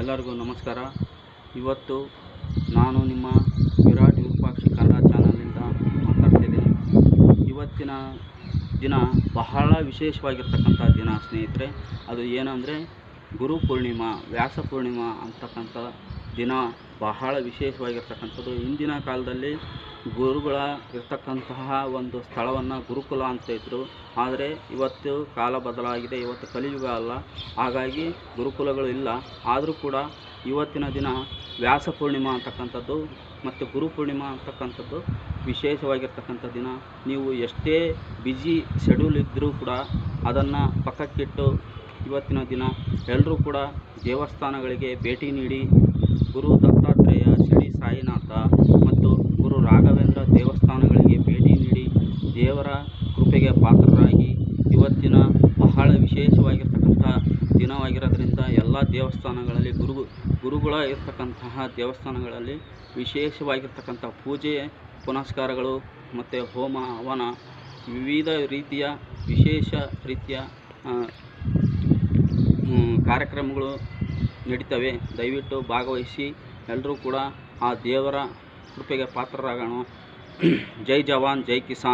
ಎಲ್ಲರಿಗೂ ನಮಸ್ಕಾರ. ಇವತ್ತು ನಾನು ನಿಮ್ಮ ವಿರಾಟ್ ವಿರೂಪಾಕ್ಷಿ ಕನ್ನಡ ಚಾನಲ್ನಿಂದ ಮಾತಾಡ್ತಿದ್ದೀನಿ ಇವತ್ತಿನ ದಿನ ಬಹಳ ವಿಶೇಷವಾಗಿರ್ತಕ್ಕಂಥ ದಿನ ಸ್ನೇಹಿತರೆ. ಅದು ಏನಂದರೆ ಗುರು ಪೂರ್ಣಿಮಾ, ವ್ಯಾಸ ಪೂರ್ಣಿಮಾ ಅಂತಕ್ಕಂಥ ದಿನ ಬಹಳ ವಿಶೇಷವಾಗಿರ್ತಕ್ಕಂಥದ್ದು. ಹಿಂದಿನ ಕಾಲದಲ್ಲಿ ಗುರುಗಳ ಇರ್ತಕ್ಕಂತಹ ಒಂದು ಸ್ಥಳವನ್ನು ಗುರುಕುಲ ಅಂತ ಇದ್ದರು ಆದರೆ ಇವತ್ತು ಕಾಲ ಬದಲಾಗಿದೆ, ಇವತ್ತು ಕಲಿಯುಗ ಅಲ್ಲ. ಹಾಗಾಗಿ ಗುರುಕುಲಗಳು ಇಲ್ಲ. ಆದರೂ ಕೂಡ ಇವತ್ತಿನ ದಿನ ವ್ಯಾಸ ಪೂರ್ಣಿಮಾ ಅಂತಕ್ಕಂಥದ್ದು ಮತ್ತು ಗುರು ಪೂರ್ಣಿಮಾ ಅಂತಕ್ಕಂಥದ್ದು ವಿಶೇಷವಾಗಿರ್ತಕ್ಕಂಥ ದಿನ. ನೀವು ಎಷ್ಟೇ ಬಿಜಿ ಶೆಡ್ಯೂಲ್ ಇದ್ದರೂ ಕೂಡ ಅದನ್ನು ಪಕ್ಕಕ್ಕಿಟ್ಟು ಇವತ್ತಿನ ದಿನ ಎಲ್ಲರೂ ಕೂಡ ದೇವಸ್ಥಾನಗಳಿಗೆ ಭೇಟಿ ನೀಡಿ ಗುರು ದತ್ತಾತ್ರೇಯ ಶಿರಡಿ ಸಾಯಿನಾಥ ಮತ್ತು ಗುರು ರಾಘವೇಂದ್ರ ದೇವಸ್ಥಾನಗಳಿಗೆ ಭೇಟಿ ನೀಡಿ ದೇವರ ಕೃಪೆಗೆ ಪಾತ್ರರಾಗಿ ಇವತ್ತಿನ ಬಹಳ ವಿಶೇಷವಾಗಿರ್ತಕ್ಕಂಥ ದಿನವಾಗಿರೋದ್ರಿಂದ ಎಲ್ಲ ದೇವಸ್ಥಾನಗಳಲ್ಲಿ ಗುರು ಗುರುಗಳ ಇರ್ತಕ್ಕಂತಹ ದೇವಸ್ಥಾನಗಳಲ್ಲಿ ವಿಶೇಷವಾಗಿರ್ತಕ್ಕಂಥ ಪೂಜೆ, ಪುನಸ್ಕಾರಗಳು ಮತ್ತು ಹೋಮ, ಹವನ ವಿವಿಧ ರೀತಿಯ ವಿಶೇಷ ರೀತಿಯ ಕಾರ್ಯಕ್ರಮಗಳು ನಡೀತವೆ. ದಯವಿಟ್ಟು ಭಾಗವಹಿಸಿ ಎಲ್ಲರೂ ಕೂಡ ಆ ದೇವರ ಕೃಪೆಗೆ ಪಾತ್ರರಾಗೋಣ. ಜೈ ಜವಾನ್, ಜೈ ಕಿಸಾನ್.